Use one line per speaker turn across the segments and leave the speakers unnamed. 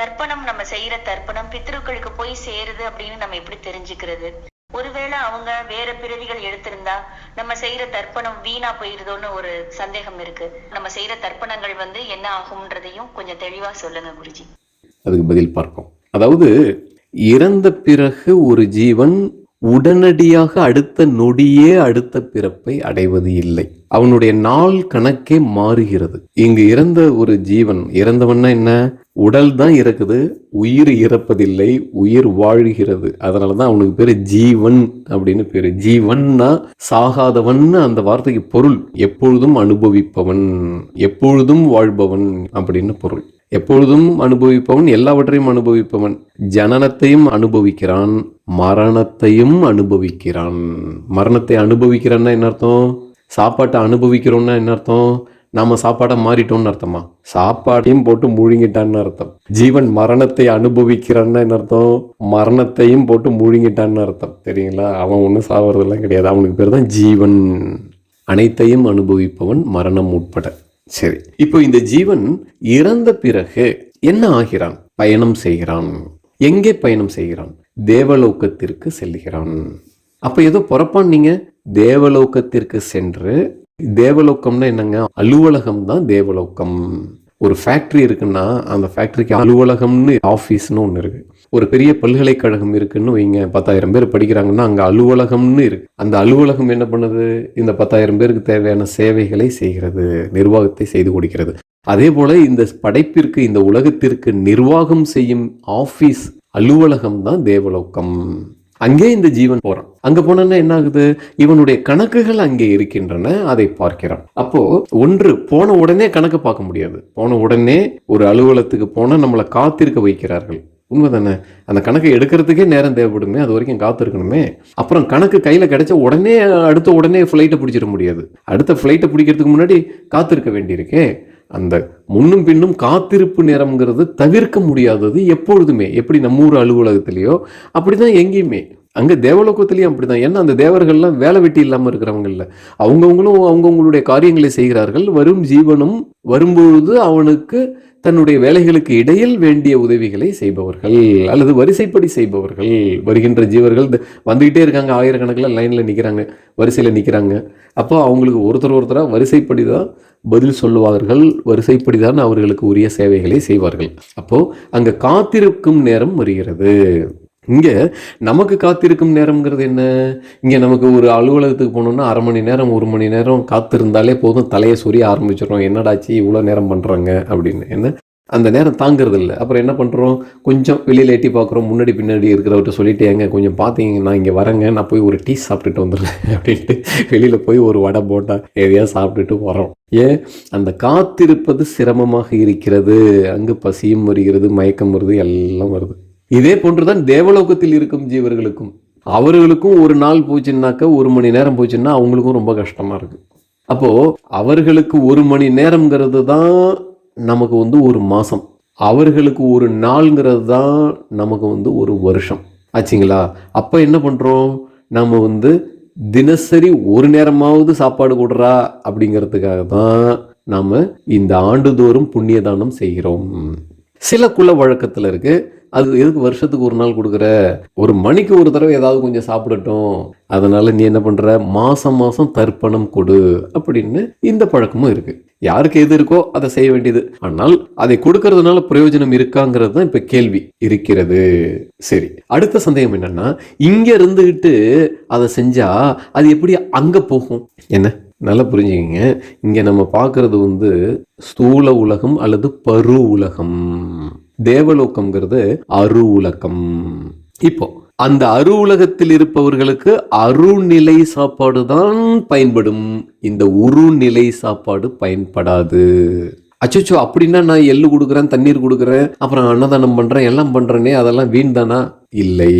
தர்ப்பணம் நம்ம செய்யற தர்ப்பணம் பித்ருக்களுக்கு போய் சேருது அப்படின்னு நம்ம எப்படி தெரிஞ்சுக்கிறது? ஒருவேளை அவங்க வேற பிறவிகள் எடுத்திருந்தா நம்ம செய்யற தர்ப்பணம் வீணா போயிருதோன்னு ஒரு சந்தேகம் இருக்கு. நம்ம செய்யற தர்ப்பணங்கள் வந்து என்ன ஆகும்ன்றதையும் கொஞ்சம் தெளிவா சொல்லுங்க குருஜி.
அதுக்கு பதில் பார்ப்போம். அதாவது இறந்த பிறகு ஒரு ஜீவன் உடனடியாக அடுத்த நொடியே அடுத்த பிறப்பை அடைவது இல்லை. அவனுடைய நாள் கணக்கே மாறுகிறது. இங்கு இறந்த ஒரு ஜீவன் இறந்தவன்னா என்ன? உடல் தான் இருக்குது உயிர் இறப்பதில்லை உயிர் வாழ்கிறது. அதனால தான் அவனுக்கு பேர் ஜீவன் அப்படின்னு பேர். ஜீவன்னா சாகாதவன் அந்த வார்த்தைக்கு பொருள். எப்பொழுதும் அனுபவிப்பவன் எப்பொழுதும் வாழ்பவன் அப்படின்னு பொருள். எப்பொழுதும் அனுபவிப்பவன் எல்லாவற்றையும் அனுபவிப்பவன். ஜனனத்தையும் அனுபவிக்கிறான் மரணத்தையும் அனுபவிக்கிறான். மரணத்தை அனுபவிக்கிறான்னா என்ன அர்த்தம்? சாப்பாட்டை அனுபவிக்கிறோம்னா என்ன அர்த்தம்? நாம சாப்பாடை மாறிட்டோம்னு அர்த்தமா? சாப்பாட்டையும் போட்டு முழுங்கிட்டான்னு அர்த்தம். ஜீவன் மரணத்தை அனுபவிக்கிறான்னு என்ன அர்த்தம். மரணத்தையும் போட்டு முழுங்கிட்டான்னு அர்த்தம். சரிங்களா? அவன் ஒன்றும் சாவறதெல்லாம் கிடையாது. அவனுக்கு பேர் தான் ஜீவன். அனைத்தையும் அனுபவிப்பவன் மரணம் உட்பட. சரி. இப்போ இந்த ஜீவன் இறந்த பிறகு என்ன ஆகிறான்? பயணம் செய்கிறான். எங்கே பயணம் செய்கிறான்? தேவலோகத்திற்கு செல்கிறான். அப்ப ஏதோ பிறப்பான் நீங்க? தேவலோகத்திற்கு சென்று தேவலோக்கம்னா என்னங்க? அலுவலகம் தான் தேவலோக்கம் ஒரு ஃபேக்ட்ரி இருக்குன்னா அந்த ஃபேக்ட்ரிக்கு அலுவலகம்னு ஆஃபீஸ்னு ஒன்று இருக்கு. ஒரு பெரிய பல்கலைக்கழகம் இருக்குன்னு வைங்க பத்தாயிரம் பேர் படிக்கிறாங்கன்னா அங்கே அலுவலகம்னு இருக்கு. அந்த அலுவலகம் என்ன பண்ணுது? இந்த பத்தாயிரம் பேருக்கு தேவையான சேவைகளை செய்கிறது நிர்வாகத்தை செய்து கொடுக்கிறது. அதே போல இந்த படைப்பிற்கு இந்த உலகத்திற்கு நிர்வாகம் செய்யும் ஆஃபீஸ் அலுவலகம் தான் தேவலோக்கம் அங்கே இந்த ஜீவன் போறான். அங்க போனா என்ன ஆகுது இவனுடைய கணக்குகள் அங்கே இருக்கின்றன அதை பார்க்கிறான். அப்போ ஒன்று போன உடனே கணக்கு பார்க்க முடியாது. போன உடனே ஒரு அலுவலகத்துக்கு போனா நம்மளை காத்திருக்க வைக்கிறார்கள். உண்மைதானே? அந்த கணக்கை எடுக்கிறதுக்கே நேரம் தேவைப்படுமே அது வரைக்கும் காத்திருக்கணுமே. அப்புறம் கணக்கு கையில கிடைச்ச உடனே அடுத்த உடனே ஃப்ளைட்டை பிடிச்சிட முடியாது. அடுத்த ஃப்ளைட்டை பிடிக்கிறதுக்கு முன்னாடி காத்திருக்க வேண்டியிருக்கே. அந்த முன்னும் பின்னும் காத்திருப்பு நேரம்ங்கிறது தவிர்க்க முடியாதது எப்பொழுதுமே. எப்படி நம்ம ஊர் அலுவலகத்திலேயோ அப்படிதான் எங்கேயுமே. அங்க தேவலோகத்திலையும் அப்படிதான். ஏன்னா அந்த தேவர்கள்லாம் வேலை வெட்டி இல்லாம இருக்கிறவங்கல்ல அவங்கவுங்களும் அவங்கவுங்களுடைய காரியங்களை செய்கிறார்கள். வரும் ஜீவனும் வரும்பொழுது அவனுக்கு தன்னுடைய வேலைகளுக்கு இடையில் வேண்டிய உதவிகளை செய்பவர்கள் அல்லது வரிசைப்படி செய்பவர்கள். வருகின்ற ஜீவர்கள் இந்த வந்துகிட்டே இருக்காங்க. ஆயிரக்கணக்கில் லைனில் நிற்கிறாங்க வரிசையில் நிற்கிறாங்க அப்போ அவங்களுக்கு ஒருத்தர் ஒருத்தராக வரிசைப்படி தான் பதில் சொல்லுவார்கள் வரிசைப்படிதான் அவர்களுக்கு உரிய சேவைகளை செய்வார்கள். அப்போ அங்கே காத்திருக்கும் நேரம் வருகிறது. இங்க நமக்கு காத்திருக்கும் நேரம்ங்கிறது என்ன? இங்க நமக்கு ஒரு அலுவலகத்துக்கு போகணுன்னா அரை மணி நேரம் ஒரு மணி நேரம் காத்திருந்தாலே போதும் தலையை சொரிய ஆரம்பிச்சிடும் என்னடாச்சு இவ்வளோ நேரம் பண்றாங்க அப்படின்னு. என்ன? அந்த நேரம் தாங்கிறது இல்லை அப்புறம் என்ன பண்ணுறோம் கொஞ்சம் வெளியில் எட்டி பார்க்குறோம். முன்னாடி பின்னாடி இருக்கிறவர்கிட்ட சொல்லிட்டு ஏங்க கொஞ்சம் பார்த்தீங்க நான் இங்கே வரேங்க. நான் போய் ஒரு டீ சாப்பிட்டுட்டு வந்துடுறேன். அப்படின்ட்டு வெளியில் போய் ஒரு வடை போட்டா எதையா சாப்பிட்டுட்டு வரோம் ஏன்? அந்த காத்திருப்பது சிரமமாக இருக்கிறது. அங்கு பசியும் வருகிறது மயக்கம் வருது எல்லாம் வருது. இதே போன்றுதான் தேவலோகத்தில் இருக்கும் ஜீவர்களுக்கும். அவர்களுக்கும் ஒரு நாள் போச்சுன்னாக்க ஒரு மணி நேரம் போச்சுன்னா அவங்களுக்கும் ரொம்ப கஷ்டமா இருக்கு. அப்போ அவர்களுக்கு ஒரு மணி நேரம்ங்கிறது தான் நமக்கு வந்து ஒரு மாதம் அவர்களுக்கு ஒரு நாள்ங்கிறது தான் நமக்கு வந்து ஒரு வருஷம். ஆச்சுங்களா? அப்போ என்ன பண்ணுறோம் நம்ம வந்து தினசரி ஒரு நேரமாவது சாப்பாடு கொடுறா அப்படிங்கிறதுக்காக தான் நாம் இந்த ஆண்டுதோறும் புண்ணிய தானம் செய்கிறோம். சில குல வழக்கத்தில் இருக்குது அது எதுக்கு வருஷத்துக்கு ஒரு நாள் கொடுக்குற? ஒரு மணிக்கு ஒரு தடவை ஏதாவது கொஞ்சம் சாப்பிடட்டும். அதனால நீ என்ன பண்ற? மாசம் மாசம் தர்ப்பணம் கொடு அப்படின்னு இந்த பழக்கமும் இருக்கு. யாருக்கு எது இருக்கோ அதை செய்ய வேண்டியது. ஆனால் அதை கொடுக்கறதுனால பிரயோஜனம் இருக்காங்கிறது தான் இப்ப கேள்வி. இருக்கிறது. சரி. அடுத்த சந்தேகம் என்னன்னா இங்க இருந்துகிட்டு அதை செஞ்சா அது எப்படி அங்க போகும்? என்ன? நல்லா புரிஞ்சுக்கிங்க. இங்கே நம்ம பார்க்குறது வந்து ஸ்தூல உலகம் அல்லது பரு உலகம். தேவலோகம்ங்கிறது அரு உலகம் இப்போ அந்த அரு உலகத்தில் இருப்பவர்களுக்கு அருநிலை சாப்பாடு தான் பயன்படும். இந்த உருநிலை சாப்பாடு பயன்படாது. அச்சோ அப்படின்னா நான் எள்ளு கொடுக்குறேன் தண்ணீர் கொடுக்குறேன் அப்புறம் அன்னதானம் பண்றேன் எல்லாம் பண்றேனே அதெல்லாம் வீண் தானா? இல்லை.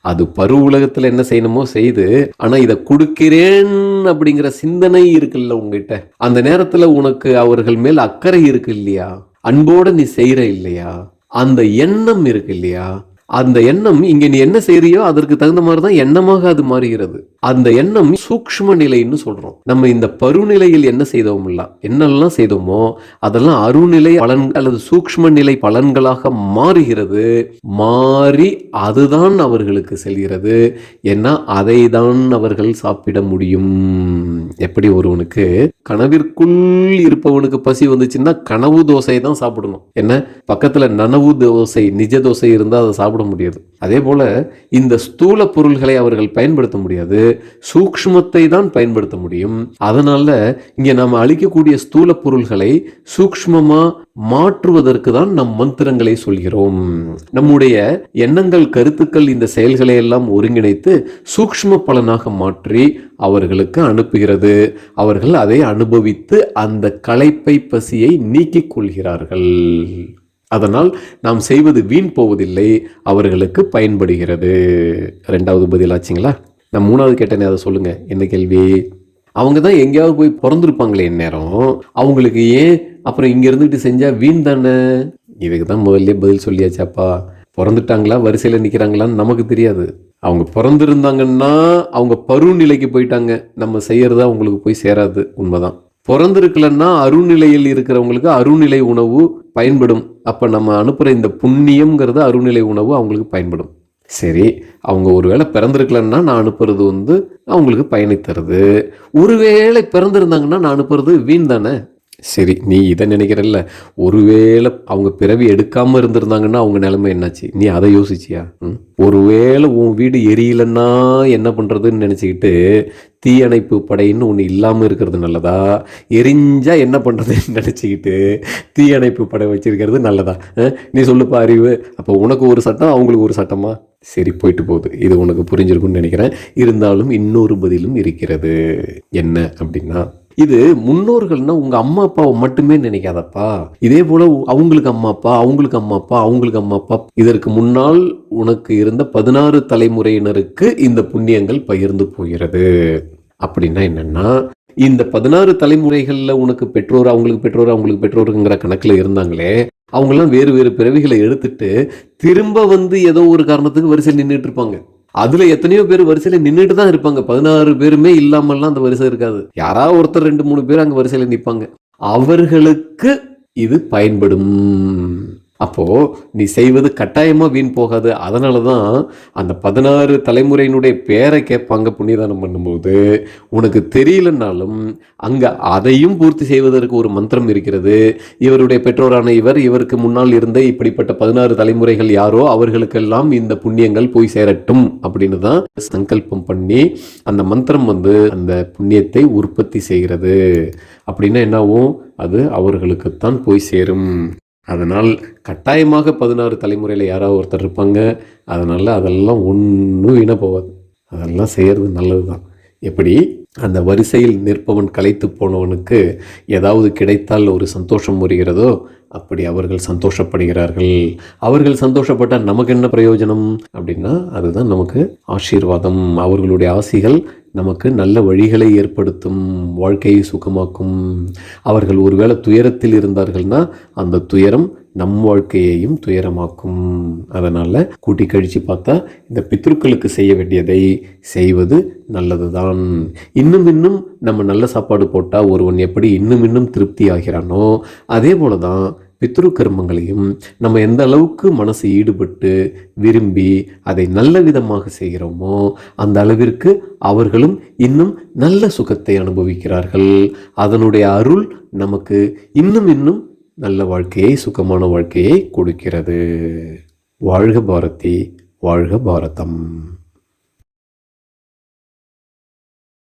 அது பரு உலகத்துல என்ன செய்யணுமோ செய்து ஆனா இதை கொடுக்கிறேன் அப்படிங்கிற சிந்தனை இருக்குல்ல உங்ககிட்ட? அந்த நேரத்துல உனக்கு அவர்கள் மேல் அக்கறை இருக்கு இல்லையா? அன்போட நீ செய்யற இல்லையா? அந்த எண்ணம் இருக்கு இல்லையா? அந்த எண்ணம் இங்க நீ என்ன செய்யறியோ அதற்கு தகுந்த மாதிரி தான் எண்ணமாக அது மாறுகிறது. அந்த எண்ணம் சூக்ஷ்ம நிலைன்னு சொல்றோம். நம்ம இந்த பருநிலையில் என்ன செய்தோம் என்னெல்லாம் செய்தோமோ அதெல்லாம் அருநிலை பலன் அல்லது சூக்ஷ்ம நிலை பலன்களாக மாறுகிறது. மாறி அதுதான் அவர்களுக்கு செல்கிறது. ஏன்னா அதை தான் அவர்கள் சாப்பிட முடியும். எப்படி ஒருவனுக்கு கனவிற்குள் இருப்பவனுக்கு பசி வந்துச்சுன்னா கனவு தோசையை தான் சாப்பிடணும். என்ன? பக்கத்துல நனவு தோசை நிஜ தோசை இருந்தால் அதை சாப்பிட முடியாது. அதே போல இந்த ஸ்தூல பொருள்களை அவர்கள் பயன்படுத்த முடியாது. சூக்ஷ்மத்தை தான் பயன்படுத்த முடியும். அதனால இங்க நாம அழிக்கக்கூடிய ஸ்தூல பொருள்களை சூக்ஷ்மமா மாற்றுவதற்கு தான் நம் மந்திரங்களை சொல்கிறோம். நம்முடைய எண்ணங்கள் கருத்துக்கள் இந்த செயல்களை எல்லாம் ஒருங்கிணைத்து சூக்ஷ்ம பலனாக மாற்றி அவர்களுக்கு அனுப்புகிறது. அவர்கள் அதை அனுபவித்து அந்த களைப்பை பசியை நீக்கிக் கொள்கிறார்கள். அதனால் நாம் செய்வது வீண் போவதில்லை அவர்களுக்கு பயன்படுகிறது. ரெண்டாவது பதிலாச்சுங்களா நான் மூணாவது கேட்டேனே அதை சொல்லுங்க. என்ன கேள்வி? அவங்க தான் எங்கேயாவது போய் பிறந்திருப்பாங்களே இந்நேரம். அவங்களுக்கு ஏன் அப்புறம் இங்கே இருந்துட்டு செஞ்சால் வீண் தானே? இதுக்கு தான் முதல்ல பதில் சொல்லியாச்சாப்பா. பிறந்துட்டாங்களா? வரிசையில் நிற்கிறாங்களான்னு நமக்கு தெரியாது. அவங்க பிறந்திருந்தாங்கன்னா அவங்க பருநிலைக்கு போயிட்டாங்க. நம்ம செய்யறது அவங்களுக்கு போய் சேராது. உண்மைதான். பிறந்திருக்கலன்னா அருநிலையில் இருக்கிறவங்களுக்கு அருநிலை உணவு பயன்படும். அப்போ நம்ம அனுப்புகிற இந்த புண்ணியம்ங்கிறது அருநிலை உணவு அவங்களுக்கு பயன்படும். சரி அவங்க ஒருவேளை பிறந்திருக்கலன்னா நான் அனுப்புறது வந்து அவங்களுக்கு பயனை தருது. ஒருவேளை பிறந்திருந்தாங்கன்னா நான் அனுப்புறது வீண் தானே? சரி நீ இதை நினைக்கிறல்ல. ஒருவேளை அவங்க பிறவி எடுக்காமல் இருந்திருந்தாங்கன்னா அவங்க நிலைமை என்னாச்சு? நீ அதை யோசிச்சியா? ம்? ஒருவேளை உன் வீடு எரியலன்னா என்ன பண்ணுறதுன்னு நினச்சிக்கிட்டு தீயணைப்பு படைன்னு ஒன்று இல்லாமல் இருக்கிறது நல்லதா? எரிஞ்சா என்ன பண்ணுறதுன்னு நினச்சிக்கிட்டு தீயணைப்பு படை வச்சிருக்கிறது நல்லதா? நீ சொல்லுப்பா அறிவு. அப்போ உனக்கு ஒரு சட்டம் அவங்களுக்கு ஒரு சட்டமா? சரி போயிட்டு போகுது. இது உனக்கு புரிஞ்சிருக்கும்னு நினைக்கிறேன். இருந்தாலும் இன்னொரு பதிலும் இருக்கிறது. என்ன அப்படின்னா இது முன்னோர்கள்னா உங்க அம்மா அப்பாவை மட்டுமே நினைக்காதப்பா. இதே போல உ- அவங்களுக்கு அம்மா அப்பா அவங்களுக்கு அம்மா அப்பா அவங்களுக்கு அம்மா அப்பா. இதற்கு முன்னால் உனக்கு இருந்த பதினாறு தலைமுறையினருக்கு இந்த புண்ணியங்கள் பகிர்ந்து போகிறது. அப்படின்னா என்னன்னா இந்த பதினாறு தலைமுறைகள்ல உனக்கு பெற்றோர் அவங்களுக்கு பெற்றோர் அவங்களுக்கு பெற்றோருங்கிற கணக்குல இருந்தாங்களே அவங்கெல்லாம் வேறு வேறு பிறவிகளை எடுத்துட்டு திரும்ப வந்து ஏதோ ஒரு காரணத்துக்கு வரிசையில் நின்றுட்டு இருப்பாங்க. அதுல எத்தனையோ பேர் வரிசையில நின்றுட்டு தான் இருப்பாங்க. பதினாறு பேருமே இல்லாமல்லாம் அந்த வரிசை இருக்காது. யாராவது ஒருத்தர் ரெண்டு மூணு பேர் அங்க வரிசையில நிப்பாங்க. அவர்களுக்கு இது பயன்படும். அப்போது நீ செய்வது கட்டாயமாக வீண் போகாது. அதனால தான் அந்த பதினாறு தலைமுறையினுடைய பேரை கேட்பாங்க புண்ணியதானம் பண்ணும்போது உனக்கு தெரியலனாலும் அங்கே அதையும் பூர்த்தி செய்வதற்கு ஒரு மந்திரம் இருக்கிறது. இவருடைய பெற்றோரான இவர் இவருக்கு முன்னால் இருந்த இப்படிப்பட்ட பதினாறு தலைமுறைகள் யாரோ அவர்களுக்கெல்லாம் இந்த புண்ணியங்கள் போய் சேரட்டும் அப்படின்னு தான் சங்கல்பம் பண்ணி அந்த மந்திரம் வந்து அந்த புண்ணியத்தை உற்பத்தி செய்கிறது. அப்படின்னா என்னாகும்? அது அவர்களுக்குத்தான் போய் சேரும். அதனால் கட்டாயமாக பதினாறு தலைமுறையில் யாராவது ஒருத்தர் இருப்பாங்க. அதனால் அதெல்லாம் ஒன்றும் வீணாக போகாது. அதெல்லாம் செய்கிறது நல்லது தான் எப்படி? அந்த வரிசையில் நிற்பவன் கலைத்து போனவனுக்கு ஏதாவது கிடைத்தால் ஒரு சந்தோஷம் வருகிறதோ அப்படி அவர்கள் சந்தோஷப்படுகிறார்கள். அவர்கள் சந்தோஷப்பட்டால் நமக்கு என்ன பிரயோஜனம்? அப்படின்னா அதுதான் நமக்கு ஆசீர்வாதம். அவர்களுடைய ஆசிகள் நமக்கு நல்ல வழிகளை ஏற்படுத்தும் வாழ்க்கையை சுகமாக்கும். அவர்கள் ஒருவேளை துயரத்தில் இருந்தார்கள்னா அந்த துயரம் நம் வாழ்க்கையையும் துயரமாக்கும். அதனால் கூட்டி கழித்து பார்த்தா இந்த பித்ருக்களுக்கு செய்ய வேண்டியதை செய்வது நல்லதுதான். இன்னும் இன்னும் நம்ம நல்ல சாப்பாடு போட்டால் ஒருவன் எப்படி இன்னும் இன்னும் திருப்தி ஆகிறானோ அதே போல தான் பித்ரு கர்மங்களையும் நம்ம எந்த அளவுக்கு மனசு ஈடுபட்டு விரும்பி அதை நல்ல விதமாக செய்கிறோமோ அந்த அளவிற்கு அவர்களும் இன்னும் நல்ல சுகத்தை அனுபவிக்கிறார்கள். அதனுடைய அருள் நமக்கு இன்னும் இன்னும் நல்ல வாழ்க்கையை சுகமான வாழ்க்கையை கொடுக்கிறது. வாழ்க பாரதி வாழ்க பாரதம்.